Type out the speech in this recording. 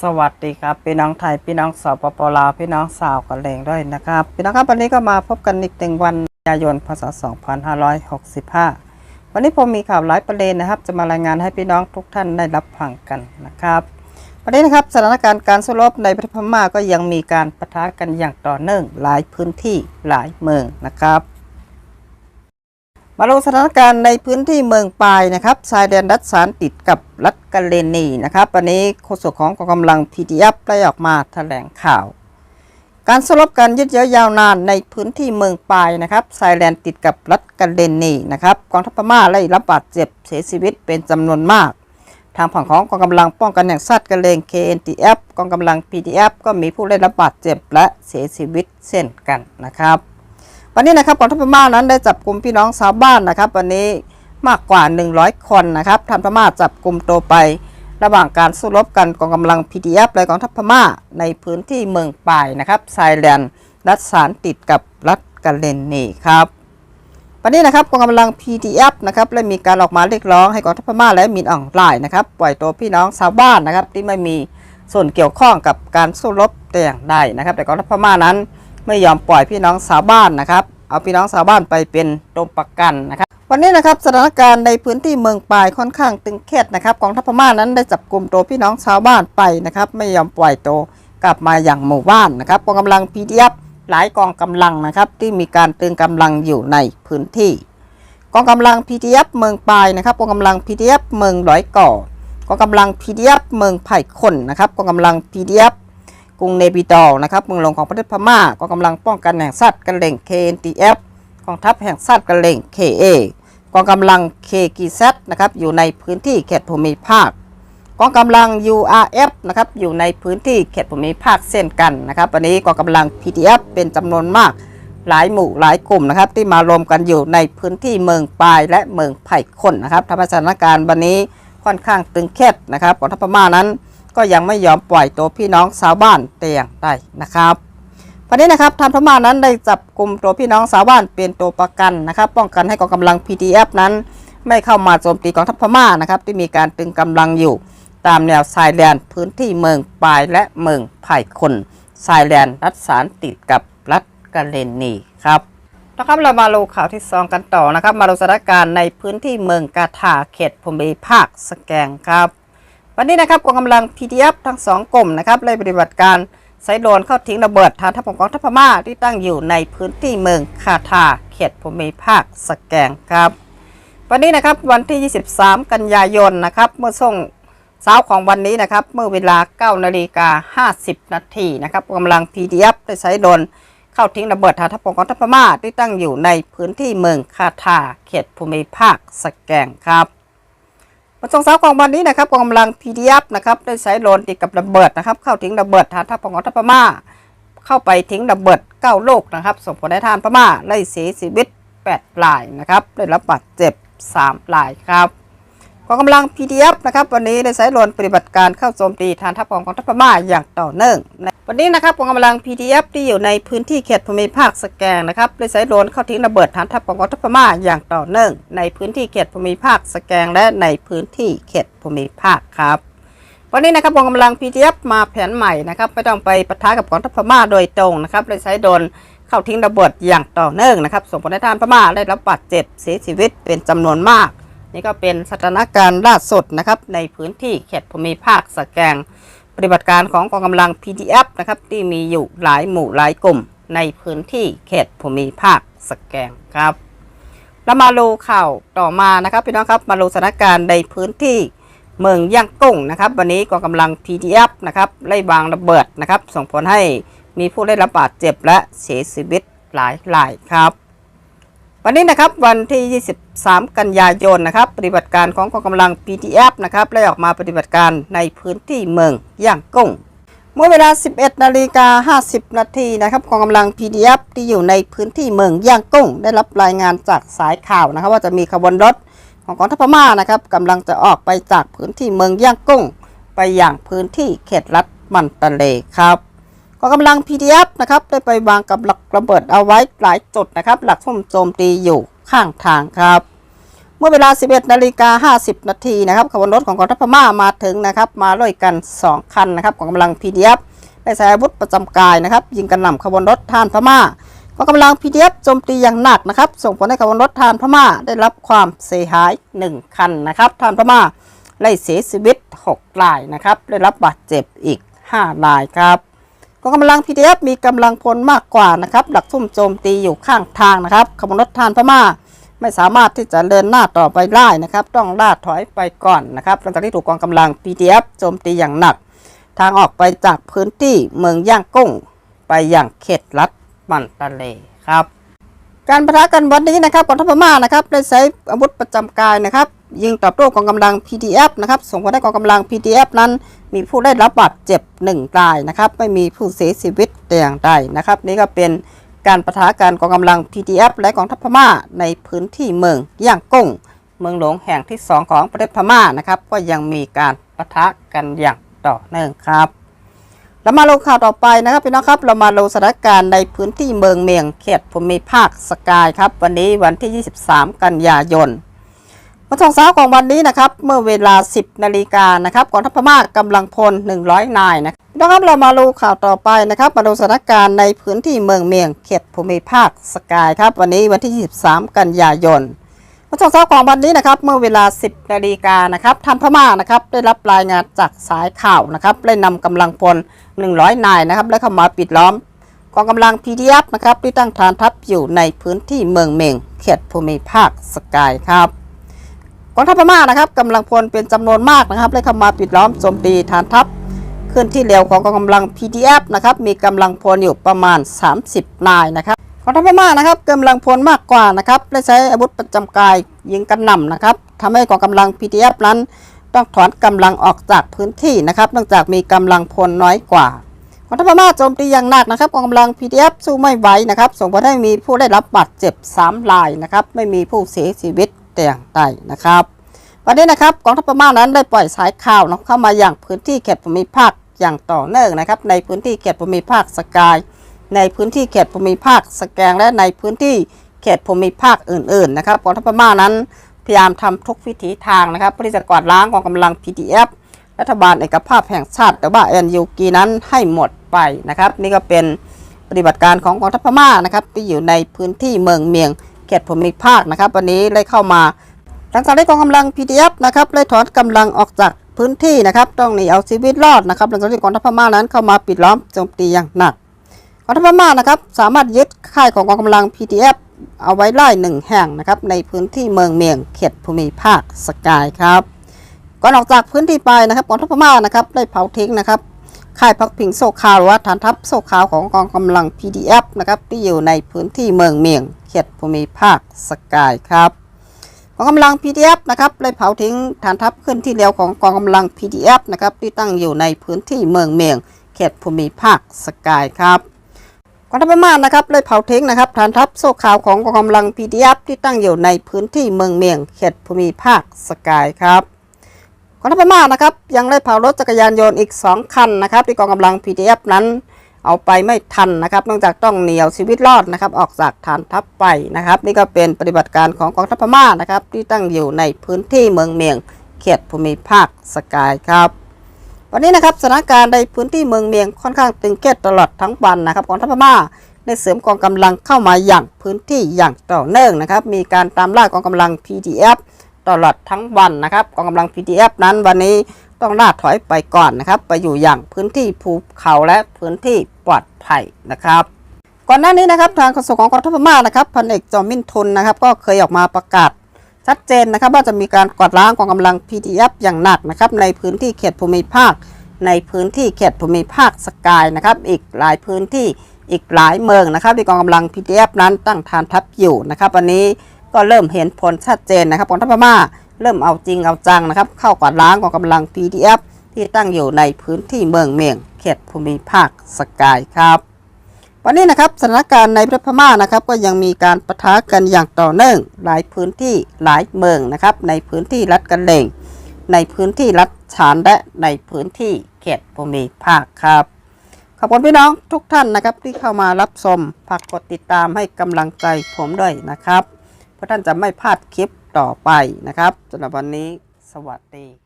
สวัสดีครับพี่น้องไทยพี่น้องสปปลาวพี่น้องสาวกันเลงด้วยนะครับพี่น้องครับวันนี้ก็มาพบกันอีกหนึ่งวันยายนพศ 2565 วันนี้ผมมีข่าวหลายประเด็นนะครับ จะมารายงานให้พี่น้องทุกท่านได้รับฟังกันนะครับวันนี้นะครับสถานการณ์การสู้รบในประเทศพม่าก็ยังมีการปะทะกันอย่างต่อเนื่องหลายพื้นที่หลายเมืองนะครับ มาลงสถานการณ์ในพื้นที่เมืองปายนะครับชายแดนดัดสารติดกับรัฐกาเลนีนะครับวันนี้โฆษกของกองกำลัง PDF ได้ออกมาแถลงข่าว การสลบกันยืดเยื้อยาวนานในพื้นที่เมืองปายนะครับชายแดนติดกับรัฐกาเลนีนะครับกองทัพพม่าได้รับบาดเจ็บเสียชีวิตเป็นจำนวนมาก ทางฝั่งของกองกำลังป้องกันแห่งชาติกะเลง KNTF กองกำลัง PDF ก็มีผู้ได้รับบาดเจ็บและเสียชีวิตเช่นกันนะครับ วันนี้นะครับกองทัพพม่านั้นได้จับกลุ่มพี่น้องชาวบ้านนะครับ วันนี้มากกว่า 100 คนนะครับทางพม่าจับกลุ่มตัวไป ระหว่างการสู้รบกันกองกำลัง PDF และกองทัพพม่าในพื้นที่เมืองปายนะครับชายแดนรัฐสารติดกับรัฐกาเลนนีครับวันนี้นะครับกองกำลัง PDF นะครับได้มีการออกมาเรียกร้องให้กองทัพพม่าและมินอ่องไลน์นะครับปล่อยตัวพี่น้องชาวบ้านนะครับที่ไม่มีส่วนเกี่ยวข้องกับการสู้รบแต่อย่างใดนะครับ แต่กองทัพพม่านั้น ไม่ยอมปล่อยพี่น้องชาวบ้านนะครับ เอาพี่น้องชาวบ้านไปเป็นตัวประกันนะครับ วันนี้นะครับสถานการณ์ในพื้นที่เมืองปลายค่อนข้างตึงเครียดนะครับกองทัพพม่านั้นได้จับกลุ่มตัวพี่น้องชาวบ้านไปนะครับ ไม่ยอมปล่อยตัวกลับมาอย่างหมู่บ้านนะครับกองกำลัง PDF หลายกองกำลังนะครับที่มีการตึงกำลังอยู่ในพื้นที่ กองกำลัง PDF เมืองปลายนะครับกองกำลัง PDF เมืองร้อยก่อกองกำลัง PDF เมืองไผ่คนนะครับกองกำลัง PDF กรุงเนปิดอลนะครับเมืองหลวงของประเทศพม่ากองกำลังป้องกันแห่งชาติกะเหล่ง KNTF กองทัพแห่งชาติกะเหล่ง KA กองกำลัง KGZ นะครับอยู่ในพื้นที่เขตภูมิภาคกองกำลัง URF นะครับอยู่ในพื้นที่เขตภูมิภาคเช่นกันนะครับวันนี้กองกำลัง PDF เป็นจำนวนมากหลายหมู่หลายกลุ่มนะครับที่มารวมกันอยู่ในพื้นที่เมืองปลายและเมืองไผ่คนนะครับทำให้สถานการณ์วันนี้ค่อนข้างตึงเครียดนะครับกองทัพพม่านั้น ก็ยังไม่ยอมปล่อยตัวพี่น้องชาวบ้านแต่อย่างใดนะครับวันนี้นะครับทางพม่านั้นได้จับกลุ่มตัวพี่น้องชาวบ้านเป็นตัวประกันนะครับ ป้องกันให้กองกำลัง PDF นั้น ไม่เข้ามาโจมตีกองทัพพม่านะครับ ที่มีการตึงกำลังอยู่ ตามแนวชายแดนพื้นที่เมืองปายและเมืองไผ่คนชายแดนรัฐสารติดกับรัฐกาเลนีครับนะครับเรามาดูข่าวที่สองกันต่อนะครับ มาดูสถานการณ์ในพื้นที่เมืองกาถาเขตภูมิภาคสแกงครับ วันนี้นะครับกองกำลัง PDF ทั้งสองกลุ่มนะครับได้ปฏิบัติการใช้โดรนเข้าทิ้งระเบิดฐานทัพของกองทัพพม่าที่ตั้งอยู่ในพื้นที่เมืองคาทาเขตภูมิภาคสแกงครับ วันนี้นะครับวันที่ 23 กันยายนนะครับเมื่อช่วงเช้าของวันนี้นะครับเมื่อเวลา 9 นาฬิกา 50 นาทีนะครับกำลัง PDF ได้ใช้โดรนเข้าทิ้งระเบิดฐานทัพของกองทัพพม่าที่ตั้งอยู่ในพื้นที่เมืองคาทาเขตภูมิภาคสแกงครับ วันสองสาร์ของวันนี้นะครับกองกำลัง PDF นะครับได้ใช้โดรนติดกับระเบิดนะครับ เข้าทิ้งระเบิดฐานทัพของกองทัพพม่า เข้าไปทิ้งระเบิด9ลูกนะครับส่งผลให้ทานพม่าได้เสียชีวิต8รายนะครับได้รับบาดเจ็บ3รายครับกองกำลัง PDF นะครับวันนี้ได้ใช้โดรนปฏิบัติการเข้าโจมตีฐานทัพของกองทัพพม่าอย่างต่อเนื่องใน วันนี้นะครับกองกำลัง PDF ที่อยู่ในพื้นที่เขตภูมิภาคสแกงนะครับได้ใช้โดรนเข้าทิ้งระเบิดฐานทัพของกองทัพพม่าอย่างต่อเนื่อง ในพื้นที่เขตภูมิภาคสแกงและในพื้นที่เขตภูมิภาคครับวันนี้นะครับกองกำลัง PDF มาแผนใหม่นะครับไม่ต้องไปปะทะกับกองทัพพม่าโดยตรงนะครับเลยใช้โดรนเข้าทิ้งระเบิดอย่างต่อเนื่องนะครับส่งผลให้ทหารพม่าได้รับบาดเจ็บเสียชีวิตเป็นจำนวนมาก นี่ก็เป็นสถานการณ์ล่าสุดนะครับในพื้นที่เขตภูมิภาคสแกง ปฏิบัติการของกองกำลัง PDF นะครับ ที่มีอยู่หลายหมู่หลายกลุ่ม ในพื้นที่เขตภูมิภาคสแกงครับ แล้วมาดูข่าวต่อมานะครับพี่น้องครับมาดูสถานการณ์ในพื้นที่เมืองย่างกุ้งนะครับ วันนี้กองกำลัง PDF นะครับไล่วางระเบิดนะครับ ส่งผลให้มีผู้ได้รับบาดเจ็บและเสียชีวิตหลายรายครับ วันนี้นะครับวันที่ 23 กันยายนนะครับปฏิบัติการของกองกำลัง PDF นะครับได้ออกมาปฏิบัติการในพื้นที่เมืองย่างกุ้งเมื่อเวลา 11 นาฬิกา 50 นาทีนะครับกองกำลัง PDF ที่อยู่ในพื้นที่เมืองย่างกุ้ง ได้รับรายงานจากสายข่าวนะครับ ว่าจะมีขบวนรถของกองทัพพม่านะครับกำลังจะออกไปจากพื้นที่เมืองย่างกุ้ง ไปอย่างพื้นที่เขตรัฐมันตะเลครับ กองกำลัง PDF นะครับได้ไปวางกับหลักระเบิดเอาไว้หลายจุดนะครับ หลักซุ่มโจมตีอยู่ข้างทางครับ เมื่อเวลา 11นาฬิกา50 นาทีนะครับขบวนรถของกองทัพพม่ามาถึงนะครับ มาด้วยกัน 2 คันนะครับของกำลัง PDF ได้ใช้อาวุธประจำกายนะครับ ยิงกระหน่ำขบวนรถท่านพม่ากองกำลัง PDF โจมตีอย่างหนักนะครับ ส่งผลให้ขบวนรถทานพม่าได้รับความเสียหาย 1 คันนะครับทานพม่าไล่เสียชีวิต 6 รายนะครับ ได้รับบาดเจ็บอีก 5 รายครับ กองกำลัง PDF มีกำลังพลมากกว่านะครับหลักซุ่มโจมตีอยู่ข้างทางนะครับขบวนรถทานพม่า ไม่สามารถที่จะเดินหน้าต่อไปได้นะครับ ต้องล่าถอยไปก่อนนะครับหลังจากที่ถูกกองกำลัง PDF โจมตีอย่างหนัก ทางออกไปจากพื้นที่เมืองย่างกุ้ง ไปอย่างเขตรัฐมันตะเลครับ การประทะกันวันนี้นะครับกองทัพพม่านะครับได้ใช้อาวุธประจำกายนะครับ ยิงตอบโต้กองกำลัง PDF นะครับส่งผลให้กองกำลัง PDF นั้น มีผู้ได้รับบาดเจ็บ1รายนะครับ ไม่มีผู้เสียชีวิตแต่อย่างใดนะครับ นี่ก็เป็นการประทะกันกองกำลัง PDF และกองทัพพม่าในพื้นที่เมืองย่างกุ้ง เมืองหลวงแห่งที่ 2 ของประเทศพม่านะครับ ก็ยังมีการประทะกันอย่างต่อเนื่องครับ เรามาลงข่าวต่อไปนะครับพี่น้องครับ เรามาลงสถานการณ์ในพื้นที่เมืองเมียงเขตภูมิภาคสกายครับ วันนี้วันที่ 23 กันยายนวันช่วงเช้าของวันนี้นะครับ เมื่อเวลา 10 นาฬิกานะครับกองทัพพม่ากำลังพล 100 นายนะครับนะครับเรามาดูข่าวต่อไปนะครับ มาดูสถานการณ์ในพื้นที่เมืองเมียงเขตภูมิภาคสกายครับ วันนี้วันที่ 23 กันยายน ช่วงเช้าของวันนี้นะครับเมื่อเวลา 10นาฬิกานะครับทางพม่านะครับได้รับรายงานจากสายข่าวนะครับได้นำกำลังพล 100 นายนะครับและเข้ามาปิดล้อมกองกำลัง PDF นะครับที่ตั้งฐานทัพอยู่ในพื้นที่เมืองเมงเขตภูมิภาคสกายครับกองทัพพม่านะครับกำลังพลเป็นจำนวนมากนะครับได้เข้ามาปิดล้อมโจมตีฐานทัพเคลื่อนที่เร็วของกองกำลัง PDF นะครับมีกำลังพลอยู่ประมาณ 30 นายนะครับ กองทัพม่านะครับกำลังพลมากกว่านะครับได้ใช้อาวุธประจำกายยิงกันหน่ำนะครับทำให้กองกำลัง PDF นั้น ต้องถอนกำลังออกจากพื้นที่นะครับเนื่องจากมีกำลังพลน้อยกว่ากองทัพม่าโจมตีอย่างหนักนะครับกองกำลัง PDF สู้ไม่ไหวนะครับส่งผลให้มีผู้ได้รับบาดเจ็บ3รายนะครับไม่มีผู้เสียชีวิตแต่อย่างใดนะครับวันนี้นะครับกองทัพพม่านั้นได้ปล่อยสายข่าวนะเข้ามาอย่างพื้นที่เขตภูมิภาคอย่างต่อเนื่องนะครับในพื้นที่เขตภูมิภาคสกาย ในพื้นที่เขตภูมิภาคสแกงและในพื้นที่เขตภูมิภาคอื่นๆนะครับกองทัพพม่านั้นพยายามทำทุกวิถีทางนะครับเพื่อที่จะกวาดล้างกองกำลัง PDF รัฐบาลเอกภาพแห่งชาติหรือว่า NUG นั้นให้หมดไปนะครับ นี่ก็เป็นปฏิบัติการของกองทัพพม่านะครับที่อยู่ในพื้นที่เมืองเมียงเขตภูมิภาคนะครับ วันนี้ได้เข้ามาหลังจากที่กองกำลัง PDF นะครับได้ถอนกำลังออกจากพื้นที่นะครับ ต้องหนีเอาชีวิตรอดนะครับหลังจากที่กองทัพพม่านั้นเข้ามาปิดล้อมโจมตีอย่างหนัก กองทัพพม่านะครับสามารถยึดค่ายของกองกำลัง PDF เอาไว้ได้หนึ่งแห่งนะครับในพื้นที่เมืองเมียงเขตภูมิภาคสกายครับก่อนออกจากพื้นที่ไปนะครับกองทัพพม่านะครับได้เผาทิ้งนะครับค่ายพักพิงโซคาวหรือว่าฐานทัพโซคาวของกองกำลัง PDF นะครับที่อยู่ในพื้นที่เมืองเมียงเขตภูมิภาคสกายครับกองกำลัง PDF นะครับได้เผาทิ้งฐานทัพขึ้นที่เร็วของกองกำลัง PDF นะครับที่ตั้งอยู่ในพื้นที่เมืองเมียงเขตภูมิภาคสกายครับ องทัพพม่านะครับได้เผาทิ้งนะครับฐานทัพโซ่ขาวของกองกำลัง PDF ที่ตั้งอยู่ในพื้นที่เมืองเมียงเขตภูมิภาคสกายครับกองทัพพม่านะครับยังได้เผารถจักรยานยนต์อีก 2 คันนะครับที่กองกำลัง PDF นั้นเอาไปไม่ทันนะครับเนื่องจากต้องเหนียวชีวิตรอดนะครับออกจากฐานทัพไปนะครับ นี่ก็เป็นปฏิบัติการของกองทัพพม่านะครับที่ตั้งอยู่ในพื้นที่เมืองเมียงเขตภูมิภาคสกายครับ วันนี้นะครับสถานการณ์ในพื้นที่เมืองเมียงค่อนข้างตึงเครียดตลอดทั้งวันนะครับกองทัพพม่าได้เสริมกองกำลังเข้ามาอย่างพื้นที่อย่างต่อเนื่องนะครับ มีการตามล่ากองกำลัง PDF ตลอดทั้งวันนะครับกองกำลัง PDF นั้นวันนี้ต้องล่าถอยไปก่อนนะครับ ไปอยู่อย่างพื้นที่ภูเขาและพื้นที่ปลอดภัยนะครับ ก่อนหน้านี้นะครับทางโฆษกของกองทัพพม่านะครับพันเอกจอมมินทุนนะครับ ก็เคยออกมาประกาศ ชัดเจนนะครับว่าจะมีการกวาดล้างกองกำลัง PDF อย่างหนักนะครับในพื้นที่เขตภูมิภาค ในพื้นที่เขตภูมิภาคสกายนะครับอีกหลายพื้นที่อีกหลายเมืองนะครับที่กองกำลัง PDF นั้นตั้งฐานทัพอยู่นะครับวันนี้ก็เริ่มเห็นผลชัดเจนนะครับกองทัพพม่าเริ่มเอาจริงเอาจังนะครับเข้ากวาดล้างกองกำลัง PDF ที่ตั้งอยู่ในพื้นที่เมืองเมียง เขตภูมิภาคสกายครับ วันนี้นะครับสถานการณ์ในประเทศพม่านะครับก็ยังมีการปะทะกันอย่างต่อเนื่อง หลายพื้นที่หลายเมืองนะครับในพื้นที่รัฐกันเลงในพื้นที่รัฐฉานและในพื้นที่เขตภูมิภาคครับขอบคุณพี่น้องทุกท่านนะครับที่เข้ามารับชมฝากกดติดตามให้กำลังใจผมด้วยนะครับ เพื่อท่านจะไม่พลาดคลิปต่อไปนะครับสำหรับวันนี้สวัสดี